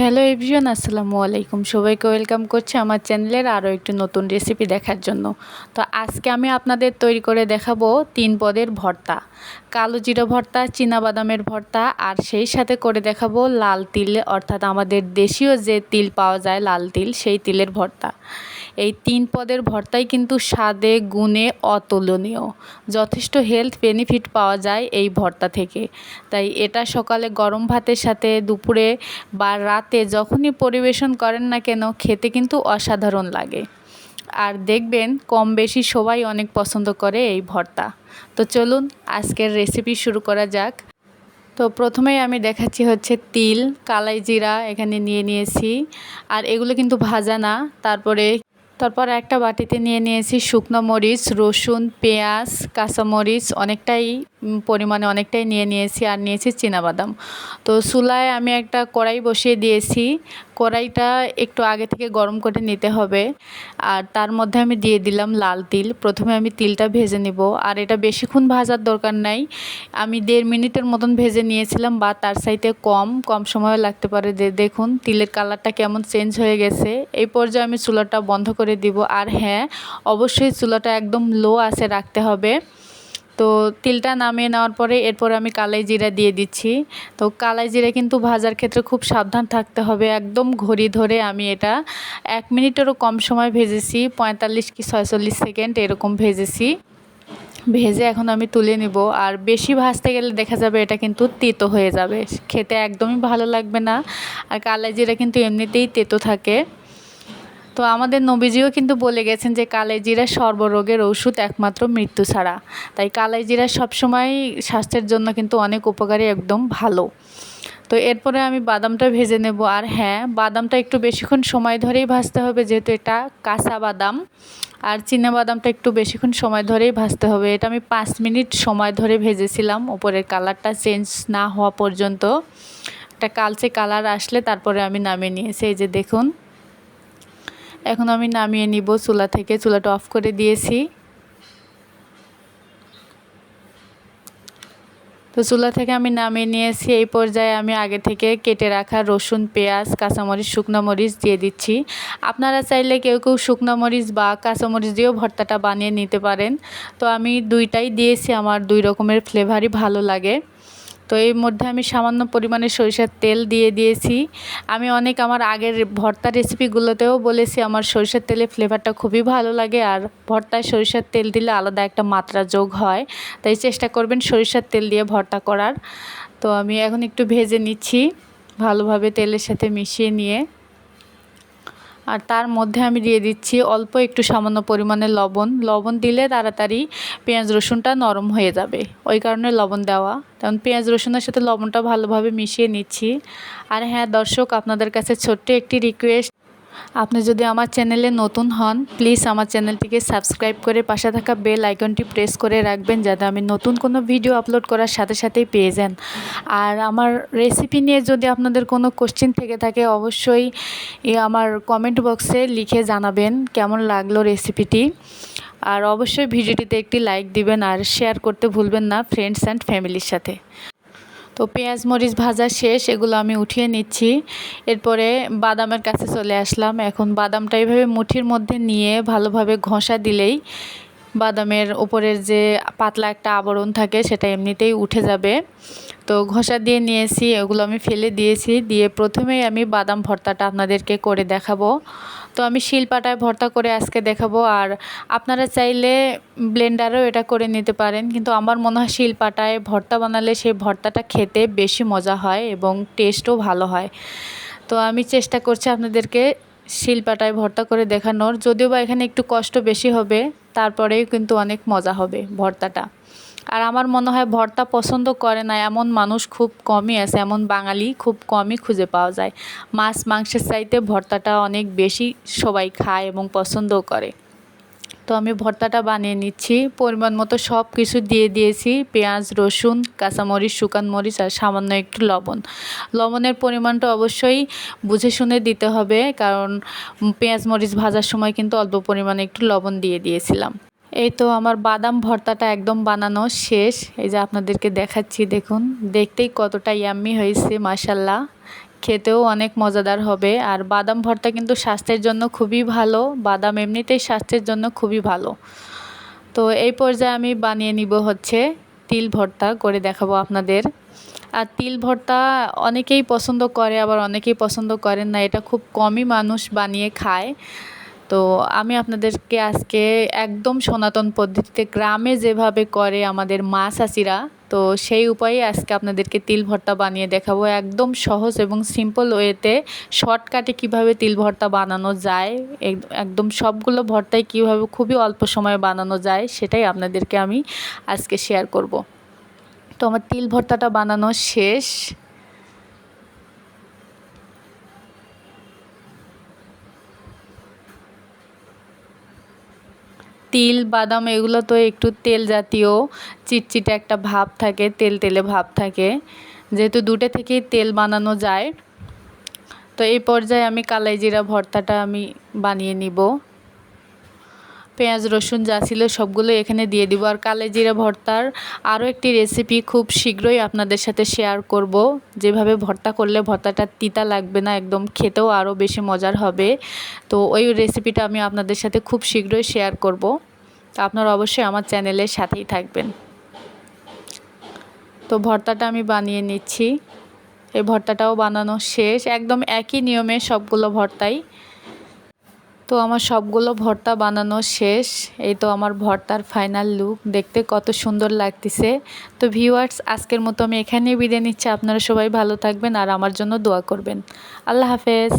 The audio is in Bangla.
হ্যালো এভিয়ান আসসালামু আলাইকুম। সবাইকে ওয়েলকাম করছি আমার চ্যানেলের আরও একটি নতুন রেসিপি দেখার জন্য। তো আজকে আমি আপনাদের তৈরি করে দেখাবো তিন পদের ভর্তা। কালো জিরো ভর্তা বাদামের ভর্তা, আর সেই সাথে করে দেখাবো লাল তিল, অর্থাৎ আমাদের দেশীয় যে তিল পাওয়া যায় লাল তিল, সেই তিলের ভর্তা। এই তিন পদের ভর্তাই কিন্তু স্বাদে, গুণে অতুলনীয়। যথেষ্ট হেলথ বেনিফিট পাওয়া যায় এই ভর্তা থেকে। তাই এটা সকালে গরম ভাতের সাথে দুপুরে বা রাতে যখনই পরিবেশন করেন না কেন খেতে কিন্তু অসাধারণ লাগে। আর দেখবেন কম বেশি সবাই অনেক পছন্দ করে এই ভর্তা। তো চলুন আজকের রেসিপি শুরু করা যাক। তো প্রথমেই আমি দেখাচ্ছি হচ্ছে তিল, কালাই জিরা এখানে নিয়ে নিয়েছি। আর এগুলো কিন্তু ভাজা না, তারপরে তারপর একটা বাটিতে নিয়ে নিয়েছি শুকনো মরিচ রসুন পেঁয়াজ কাঁচামরিচ অনেকটাই পরিমাণে অনেকটাই নিয়ে নিয়েছি আর নিয়েছি বাদাম তো চুলায় আমি একটা কড়াই বসিয়ে দিয়েছি। কড়াইটা একটু আগে থেকে গরম করে নিতে হবে। আর তার মধ্যে আমি দিয়ে দিলাম লাল তিল। প্রথমে আমি তিলটা ভেজে নিব। আর এটা বেশিক্ষণ ভাজার দরকার নাই। আমি দেড় মিনিটের মতন ভেজে নিয়েছিলাম বা তার সাইতে কম কম সময় লাগতে পারে। দেখুন, তিলের কালারটা কেমন চেঞ্জ হয়ে গেছে। এই পর্যায়ে আমি চুলাটা বন্ধ করে দিব। আর হ্যাঁ অবশ্যই চুলাটা একদম লো আছে রাখতে হবে। তো তিলটা নামিয়ে নেওয়ার পরে এরপরে আমি কালাই জিরা দিয়ে দিচ্ছি। তো কালাই জিরা কিন্তু ভাজার ক্ষেত্রে খুব সাবধান থাকতে হবে। একদম ঘড়ি ধরে আমি এটা এক মিনিটেরও কম সময় ভেজেছি, পঁয়তাল্লিশ কি ছয়চল্লিশ সেকেন্ড এরকম ভেজেছি। ভেজে এখন আমি তুলে নিব। আর বেশি ভাজতে গেলে দেখা যাবে এটা কিন্তু তেতো হয়ে যাবে। খেতে একদমই ভালো লাগবে না। আর কালাই জিরা কিন্তু এমনিতেই তেতো থাকে। তো আমাদের নবীজিও কিন্তু বলে গেছেন যে কালাই জিরা সর্বরোগের ওষুধ একমাত্র মৃত্যু ছাড়া। তাই কালাই জিরা সবসময় স্বাস্থ্যের জন্য কিন্তু অনেক উপকারী, একদম ভালো। তো এরপরে আমি বাদামটা ভেজে নেব। আর হ্যাঁ বাদামটা একটু বেশিক্ষণ সময় ধরেই ভাজতে হবে, যেহেতু এটা কাঁচা বাদাম। আর চিনা বাদামটা একটু বেশিক্ষণ সময় ধরেই ভাজতে হবে। এটা আমি পাঁচ মিনিট সময় ধরে ভেজেছিলাম। ওপরের কালারটা চেঞ্জ না হওয়া পর্যন্ত। একটা কালচে কালার আসলে তারপরে আমি নামিয়ে নিয়েছি। এই যে দেখুন এখন আমি নামিয়ে নিব, চুলা থেকে। চুলাটা অফ করে দিয়েছি। তো চুলা থেকে আমি নামিয়ে নিয়েছি। এই পর্যায়ে আমি আগে থেকে কেটে রাখা রসুন, পেঁয়াজ, কাঁচামরিচ, শুকনো মরিচ দিয়ে দিচ্ছি। আপনারা চাইলে কেউ কেউ শুকনো মরিচ বা কাঁচামরিচ দিয়েও ভর্তাটা বানিয়ে নিতে পারেন। তো আমি দুইটাই দিয়েছি। আমার দুই রকমের ফ্লেভারই ভালো লাগে। তো এর মধ্যে আমি সামান্য পরিমাণে সরিষার তেল দিয়ে দিয়েছি। আমি অনেক আমার আগের ভর্তা রেসিপিগুলোতেও বলেছি, আমার সরিষার তেলের ফ্লেভারটা খুবই ভালো লাগে আর ভর্তায় সরিষার তেল দিলে আলাদা একটা মাত্রা যোগ হয়। তাই চেষ্টা করবেন সরিষার তেল দিয়ে ভর্তা করার। তো আমি এখন একটু ভেজে নিচ্ছি ভালোভাবে তেলের সাথে মিশিয়ে নিয়ে। আর তার মধ্যে আমি দিয়ে দিচ্ছি অল্প একটু সামান্য পরিমাণে লবণ। লবণ দিলে তাড়াতাড়ি পেঁয়াজ রসুনটা নরম হয়ে যাবে। ওই কারণে লবণ দেওয়া। কারণ পেঁয়াজ রসুনের সাথে লবণটা ভালোভাবে মিশিয়ে নিচ্ছি। আর হ্যাঁ দর্শক, আপনাদের কাছে ছোট্ট একটি রিকোয়েস্ট আপনি যদি আমার চ্যানেলে নতুন হন প্লিজ আমার চ্যানেলটিকে সাবস্ক্রাইব করে পাশে থাকা বেল আইকনটি প্রেস করে রাখবেন যাতে আমি নতুন কোনো ভিডিও আপলোড করার সাথে সাথেই পেয়ে যান। আর আমার রেসিপি নিয়ে যদি আপনাদের কোনো কোশ্চেন থেকে থাকে, অবশ্যই আমার কমেন্ট বক্সে লিখে জানাবেন কেমন লাগল রেসিপিটি আর অবশ্যই ভিডিওটিতে একটি লাইক দিবেন আর শেয়ার করতে ভুলবেন না ফ্রেন্ডস অ্যান্ড ফ্যামিলির সাথে। তো পেঁয়াজ, মরিচ ভাজা শেষ, এগুলো আমি উঠিয়ে নিচ্ছি। এরপরে বাদামের কাছে চলে আসলাম। এখন বাদামটা এইভাবে মুঠির মধ্যে নিয়ে ভালোভাবে ঘষা দিলেই বাদামের উপরের যে পাতলা একটা আবরণ থাকে, সেটা এমনিতেই উঠে যাবে। তো ঘষা দিয়ে নিয়েছি, এগুলো আমি ফেলে দিয়েছি। দিয়ে প্রথমেই আমি বাদাম ভর্তাটা আপনাদেরকে করে দেখাবো। তো আমি শিলপাটায় ভর্তা করে আজকে দেখাবো। আর আপনারা চাইলে ব্লেন্ডারেও এটা করে নিতে পারেন। কিন্তু আমার মনে হয় শিলপাটায় ভর্তা বানালে সেই ভর্তাটা খেতে বেশি মজা হয় এবং টেস্টও ভালো হয়। তো আমি চেষ্টা করছি আপনাদেরকে শিলপাটায় ভর্তা করে দেখানোর। যদিও বা এখানে একটু কষ্ট বেশি হবে, তারপরেও কিন্তু অনেক মজা হবে ভর্তাটা। আর আমার মনে হয় ভর্তা পছন্দ করে না, এমন মানুষ খুব কমই আছে, এমন বাঙালি খুব কমই খুঁজে পাওয়া যায়। মাছ মাংসের চাইতে ভর্তাটা অনেক বেশি সবাই খায় এবং পছন্দও করে। তো আমি ভর্তাটা বানিয়ে নিচ্ছি, পরিমাণ মতো সব কিছু দিয়ে দিয়েছি, পেঁয়াজ, রসুন, কাঁচামরিচ, শুকান মরিচ আর সামান্য একটু লবণ। লবণের পরিমাণটা অবশ্যই বুঝে শুনে দিতে হবে, কারণ পেঁয়াজ, মরিচ ভাজার সময় কিন্তু অল্প পরিমাণে একটু লবণ দিয়ে দিয়েছিলাম। এই তো আমার বাদাম ভর্তাটা একদম বানানো শেষ। এই যে আপনাদেরকে দেখাচ্ছি, দেখুন, দেখতেই কতটা ইয়াম্মি হয়েছে মাসাল্লাহ খেতেও অনেক মজাদার হবে। আর বাদাম ভর্তা কিন্তু স্বাস্থ্যের জন্য খুবই ভালো, বাদাম এমনিতেই স্বাস্থ্যের জন্য খুবই ভালো। তো এই পর্যায়ে আমি বানিয়ে নিব হচ্ছে তিল ভর্তা, করে দেখাবো আপনাদের। আর তিল ভর্তা অনেকেই পছন্দ করে, আবার অনেকেই পছন্দ করেন না। এটা খুব কমই মানুষ বানিয়ে খায়। তো আমি আপনাদেরকে আজকে একদম সনাতন পদ্ধতিতে গ্রামে যেভাবে করে আমাদের মা চাষিরা, তো সেই উপায়ে আজকে আপনাদেরকে তিল ভর্তা বানিয়ে দেখাবো একদম সহজ এবং সিম্পল ওয়েতে শর্টকাটে কীভাবে তিল ভর্তা বানানো যায় একদম সবগুলো ভর্তাই কীভাবে খুবই অল্প সময়ে বানানো যায় সেটাই আপনাদেরকে আমি আজকে শেয়ার করব। তো আমার তিল ভর্তাটা বানানো শেষ। তিল, বাদাম এগুলো তো একটু তেল জাতীয়, চিটচিটে একটা ভাব থাকে, তেল তেলে ভাব থাকে। যেহেতু দুটো থেকেই তেল বানানো যায়, তো এই পর্যায়ে আমি কালাই জিরা ভর্তাটা আমি বানিয়ে নিব। পেঁয়াজ, রসুন যা ছিল সবগুলো এখানে দিয়ে দিব। আর কালে জিরা ভর্তার আরও একটি রেসিপি খুব শীঘ্রই আপনাদের সাথে শেয়ার করব। যেভাবে ভর্তা করলে ভর্তাটা তিতা লাগবে না, একদম খেতেও আরও বেশি মজার হবে। তো ওই রেসিপিটা আমি আপনাদের সাথে খুব শীঘ্রই শেয়ার করব। তো আপনারা অবশ্যই আমার চ্যানেলের সাথেই থাকবেন। তো ভর্তাটা আমি বানিয়ে নিচ্ছি। এই ভর্তাটাও বানানো শেষ। একদম একই নিয়মে সবগুলো ভর্তাই তো আমার সবগুলো ভর্তা বানানো শেষ। এই তো আমার ভর্তার ফাইনাল লুক দেখতে কত সুন্দর লাগতেছে। তো ভিউয়ার্স আজকের মতো আমি এখানেই বিদায় নিচ্ছি। আপনারা সবাই ভালো থাকবেন আর আমার জন্য দোয়া করবেন। আল্লাহ হাফেজ।